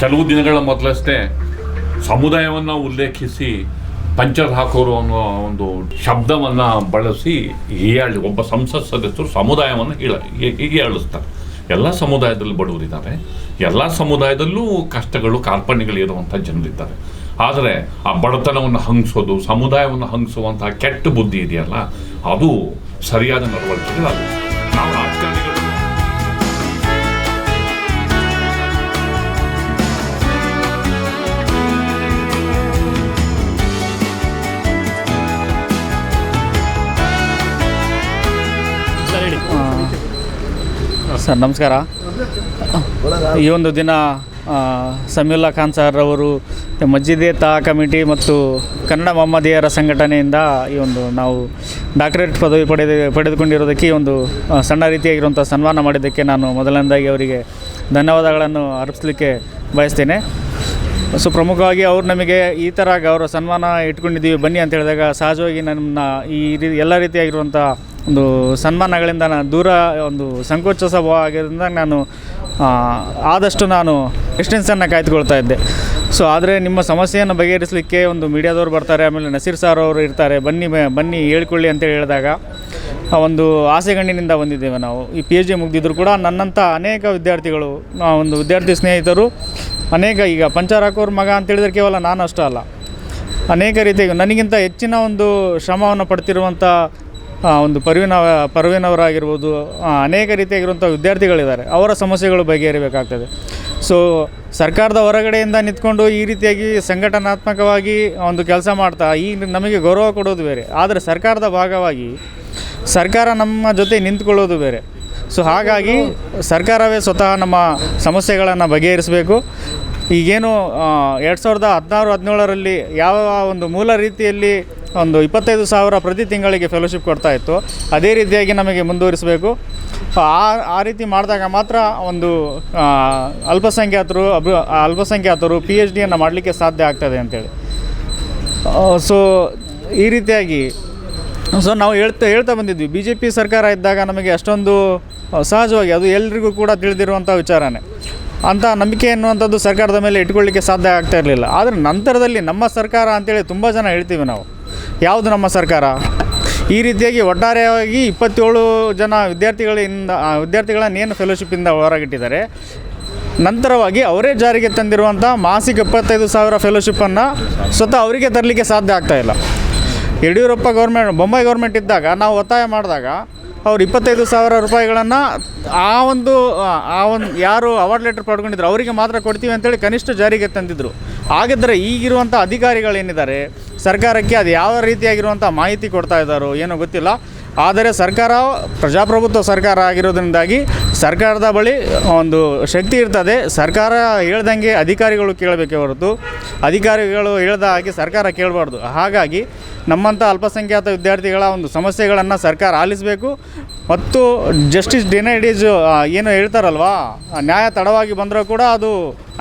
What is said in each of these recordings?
ಕೆಲವು ದಿನಗಳ ಮೊದಲಷ್ಟೇ ಸಮುದಾಯವನ್ನು ಉಲ್ಲೇಖಿಸಿ ಪಂಚರ್ ಹಾಕೋರು ಅನ್ನೋ ಒಂದು ಶಬ್ದವನ್ನು ಬಳಸಿ ಹೀಯಾಳಿ ಒಬ್ಬ ಸಂಸತ್ ಸದಸ್ಯರು ಸಮುದಾಯವನ್ನು ಹೀಳ ಹೀಯಾಳಿಸ್ತಾರೆ ಎಲ್ಲ ಸಮುದಾಯದಲ್ಲಿ ಬಡವರಿದ್ದಾರೆ ಎಲ್ಲ ಸಮುದಾಯದಲ್ಲೂ ಕಷ್ಟಗಳು, ಕಾರ್ಪಣ್ಯಗಳು ಇರುವಂಥ ಜನರಿದ್ದಾರೆ ಆದರೆ ಆ ಬಡತನವನ್ನು ಹಂಗಿಸೋದು, ಸಮುದಾಯವನ್ನು ಹಂಗಿಸುವಂತಹ ಕೆಟ್ಟ ಬುದ್ಧಿ ಇದೆಯಲ್ಲ, ಅದು ಸರಿಯಾದ ನಡವಳಿಕೆಗಳಲ್ಲ. ನಾವು ರಾಜಕಾರಣಿಗಳು ಸರ್ ನಮಸ್ಕಾರ. ಈ ಒಂದು ದಿನ ಆ, ಸಮೀವುಲ್ಲಾ ಖಾನ್ ಸರ್ ಅವರು ಮಜ್ಜಿದೆ ತಾ ಕಮಿಟಿ ಮತ್ತು ಕನ್ನಡ ಮೊಹಮ್ಮದಿಯರ ಸಂಘಟನೆಯಿಂದ ಈ ಒಂದು ನಾವು ಡಾಕ್ಟರೇಟ್ ಪದವಿ ಪಡೆದು ಪಡೆದುಕೊಂಡಿರೋದಕ್ಕೆ ಈ ಒಂದು ಸಣ್ಣ ರೀತಿಯಾಗಿರುವಂಥ ಸನ್ಮಾನ ಮಾಡಿದ್ದಕ್ಕೆ ನಾನು ಮೊದಲನೇದಾಗಿ ಅವರಿಗೆ ಧನ್ಯವಾದಗಳನ್ನು ಅರ್ಪಿಸಲಿಕ್ಕೆ ಬಯಸ್ತೇನೆ. ಸೊ ಪ್ರಮುಖವಾಗಿ ಅವ್ರು ನಮಗೆ ಈ ಥರ ಗೌರವ ಸನ್ಮಾನ ಇಟ್ಕೊಂಡಿದ್ದೀವಿ, ಬನ್ನಿ ಅಂತ ಹೇಳಿದಾಗ ಸಹಜವಾಗಿ ನನ್ನ ಈ ರೀತಿ ಎಲ್ಲ ರೀತಿಯಾಗಿರುವಂಥ ಒಂದು ಸನ್ಮಾನಗಳಿಂದ ನಾನು ದೂರ ಒಂದು ಸಂಕೋಚ ಸ್ವಭಾವ ಆಗಿರೋದ್ರಿಂದ ನಾನು ಆದಷ್ಟು ನಾನು ಎಕ್ಸ್ಟೆನ್ಸನ್ನು ಕಾಯ್ದುಕೊಳ್ತಾ ಇದ್ದೆ. ಸೊ ಆದರೆ ನಿಮ್ಮ ಸಮಸ್ಯೆಯನ್ನು ಬಗೆಹರಿಸಲಿಕ್ಕೆ ಒಂದು ಮೀಡಿಯಾದವ್ರು ಬರ್ತಾರೆ, ಆಮೇಲೆ ನಸೀರ್ ಸಾರ್ ಅವರು ಇರ್ತಾರೆ, ಬನ್ನಿ ಬನ್ನಿ ಹೇಳ್ಕೊಳ್ಳಿ ಅಂತೇಳಿ ಹೇಳಿದಾಗ ಒಂದು ಆಸೆಗಣ್ಣಿನಿಂದ ಬಂದಿದ್ದೇವೆ ನಾವು. ಈ ಪಿ ಎಚ್ ಡಿ ಮುಗಿದಿದ್ರು ಕೂಡ ನನ್ನಂಥ ಅನೇಕ ವಿದ್ಯಾರ್ಥಿಗಳು ಒಂದು ವಿದ್ಯಾರ್ಥಿ ಸ್ನೇಹಿತರು, ಅನೇಕ ಈಗ ಪಂಚರ್ ಹಾಕೋರ್ ಮಗ ಅಂತೇಳಿದರೆ ಕೇವಲ ನಾನು ಅಷ್ಟೇ ಅಲ್ಲ. ಅನೇಕ ರೀತಿಯಾಗಿ ನನಗಿಂತ ಹೆಚ್ಚಿನ ಒಂದು ಶ್ರಮವನ್ನು ಪಡ್ತಿರುವಂಥ ಒಂದು ಪರ್ವಿನ ಪರ್ವಿನವರಾಗಿರ್ಬೋದು ಅನೇಕ ರೀತಿಯಾಗಿರುವಂಥ ವಿದ್ಯಾರ್ಥಿಗಳಿದ್ದಾರೆ. ಅವರ ಸಮಸ್ಯೆಗಳು ಬಗೆಹರಿಬೇಕಾಗ್ತದೆ. ಸೊ ಸರ್ಕಾರದ ಹೊರಗಡೆಯಿಂದ ನಿಂತ್ಕೊಂಡು ಈ ರೀತಿಯಾಗಿ ಸಂಘಟನಾತ್ಮಕವಾಗಿ ಒಂದು ಕೆಲಸ ಮಾಡ್ತಾ, ಈ ನಮಗೆ ಗೌರವ ಕೊಡೋದು ಬೇರೆ. ಆದರೆ ಸರ್ಕಾರದ ಭಾಗವಾಗಿ ಸರ್ಕಾರ ನಮ್ಮ ಜೊತೆ ನಿಂತ್ಕೊಳ್ಳೋದು ಬೇರೆ. ಸೊ ಹಾಗಾಗಿ ಸರ್ಕಾರವೇ ಸ್ವತಃ ನಮ್ಮ ಸಮಸ್ಯೆಗಳನ್ನು ಬಗೆಹರಿಸಬೇಕು. ಈಗೇನು ಎರಡು ಸಾವಿರದ ಹದಿನಾರು, ಹದಿನೇಳರಲ್ಲಿ ಯಾವ ಒಂದು ಮೂಲ ರೀತಿಯಲ್ಲಿ ಒಂದು ಇಪ್ಪತ್ತೈದು ಸಾವಿರ ಪ್ರತಿ ತಿಂಗಳಿಗೆ ಫೆಲೋಶಿಪ್ ಕೊಡ್ತಾ ಇತ್ತು, ಅದೇ ರೀತಿಯಾಗಿ ನಮಗೆ ಮುಂದುವರಿಸಬೇಕು. ಆ ಆ ರೀತಿ ಮಾಡಿದಾಗ ಮಾತ್ರ ಒಂದು ಅಲ್ಪಸಂಖ್ಯಾತರು ಅಭಿ ಅಲ್ಪಸಂಖ್ಯಾತರು ಪಿ ಎಚ್ ಡಿಯನ್ನು ಮಾಡಲಿಕ್ಕೆ ಸಾಧ್ಯ ಆಗ್ತದೆ ಅಂತೇಳಿ. ಸೊ ಈ ರೀತಿಯಾಗಿ ಸೊ ನಾವು ಹೇಳ್ತಾ ಹೇಳ್ತಾ ಬಂದಿದ್ವಿ ಬಿ ಜೆ ಪಿ ಸರ್ಕಾರ ಇದ್ದಾಗ ನಮಗೆ ಅಷ್ಟೊಂದು ಸಹಜವಾಗಿ ಅದು ಎಲ್ರಿಗೂ ಕೂಡ ತಿಳಿದಿರುವಂಥ ವಿಚಾರನೇ. ಅಂಥ ನಂಬಿಕೆ ಎನ್ನುವಂಥದ್ದು ಸರ್ಕಾರದ ಮೇಲೆ ಇಟ್ಕೊಳ್ಳಿಕ್ಕೆ ಸಾಧ್ಯ ಆಗ್ತಾ ಇರಲಿಲ್ಲ. ಆದರೆ ನಂತರದಲ್ಲಿ ನಮ್ಮ ಸರ್ಕಾರ ಅಂತೇಳಿ ತುಂಬ ಜನ ಹೇಳ್ತೀವಿ ನಾವು. ಯಾವುದು ನಮ್ಮ ಸರ್ಕಾರ? ಈ ರೀತಿಯಾಗಿ ಒಟ್ಟಾರೆಯಾಗಿ ಇಪ್ಪತ್ತೇಳು ಜನ ವಿದ್ಯಾರ್ಥಿಗಳಿಂದ ವಿದ್ಯಾರ್ಥಿಗಳನ್ನ ಏನು ಫೆಲೋಶಿಪ್ಪಿಂದ ಹೊರಗಿಟ್ಟಿದ್ದಾರೆ. ನಂತರವಾಗಿ ಅವರೇ ಜಾರಿಗೆ ತಂದಿರುವಂಥ ಮಾಸಿಕ ಇಪ್ಪತ್ತೈದು ಸಾವಿರ ಫೆಲೋಶಿಪ್ಪನ್ನು ಸ್ವತಃ ಅವರಿಗೆ ತರಲಿಕ್ಕೆ ಸಾಧ್ಯ ಆಗ್ತಾ ಇಲ್ಲ. ಯಡಿಯೂರಪ್ಪ ಗೌರ್ಮೆಂಟ್ ಬೊಂಬೈ ಗೌರ್ಮೆಂಟ್ ಇದ್ದಾಗ, ನಾವು ಒತ್ತಾಯ ಮಾಡಿದಾಗ ಅವ್ರು ಇಪ್ಪತ್ತೈದು ಸಾವಿರ ರೂಪಾಯಿಗಳನ್ನು ಆ ಒಂದು, ಆ- ಒಂದು ಯಾರು ಅವಾರ್ಡ್ ಲೆಟರ್ ಪಡ್ಕೊಂಡಿದ್ರು, ಅವರಿಗೆ ಮಾತ್ರ ಕೊಡ್ತೀವಿ ಅಂತೇಳಿ ಕನಿಷ್ಠ ಜಾರಿಗೆ ತಂದಿದ್ದರು ಹಾಗಿದ್ದರೆ ಈಗಿರುವಂಥ ಅಧಿಕಾರಿಗಳೇನಿದ್ದಾರೆ, ಸರ್ಕಾರಕ್ಕೆ ಅದು ಯಾವ ರೀತಿಯಾಗಿರುವಂಥ ಮಾಹಿತಿ ಕೊಡ್ತಾ ಇದ್ದಾರೋ ಏನೋ ಗೊತ್ತಿಲ್ಲ. ಆದರೆ ಸರ್ಕಾರ, ಪ್ರಜಾಪ್ರಭುತ್ವ ಸರ್ಕಾರ ಆಗಿರೋದ್ರಿಂದಾಗಿ ಸರ್ಕಾರದ ಬಳಿ ಒಂದು ಶಕ್ತಿ ಇರ್ತದೆ. ಸರ್ಕಾರ ಹೇಳ್ದಂಗೆ ಅಧಿಕಾರಿಗಳು ಕೇಳಬೇಕೇ ಹೊರತು ಅಧಿಕಾರಿಗಳು ಹೇಳ್ದ ಹಾಗೆ ಸರ್ಕಾರ ಕೇಳಬಾರ್ದು. ಹಾಗಾಗಿ ನಮ್ಮಂಥ ಅಲ್ಪಸಂಖ್ಯಾತ ವಿದ್ಯಾರ್ಥಿಗಳ ಒಂದು ಸಮಸ್ಯೆಗಳನ್ನು ಸರ್ಕಾರ ಆಲಿಸಬೇಕು. ಮತ್ತು ಜಸ್ಟಿಸ್ ಡಿನೈಡ್ ಈಸ್ ಏನು ಹೇಳ್ತಾರಲ್ವಾ, ನ್ಯಾಯ ತಡವಾಗಿ ಬಂದರೂ ಕೂಡ ಅದು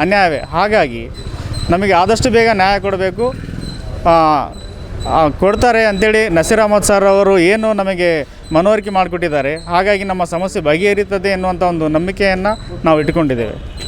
ಅನ್ಯಾಯವೇ. ಹಾಗಾಗಿ ನಮಗೆ ಆದಷ್ಟು ಬೇಗ ನ್ಯಾಯ ಕೊಡಬೇಕು. ಕೊಡ್ತಾರೆ ಅಂತೇಳಿ ನಸೀರ್ ಅಹಮದ್ ಸರ್ ಅವರು ಏನು ನಮಗೆ ಮನವರಿಕೆ ಮಾಡಿಕೊಟ್ಟಿದ್ದಾರೆ. ಹಾಗಾಗಿ ನಮ್ಮ ಸಮಸ್ಯೆ ಬಗೆಹರಿತದೆ ಎನ್ನುವಂಥ ಒಂದು ನಂಬಿಕೆಯನ್ನು ನಾವು ಇಟ್ಕೊಂಡಿದ್ದೇವೆ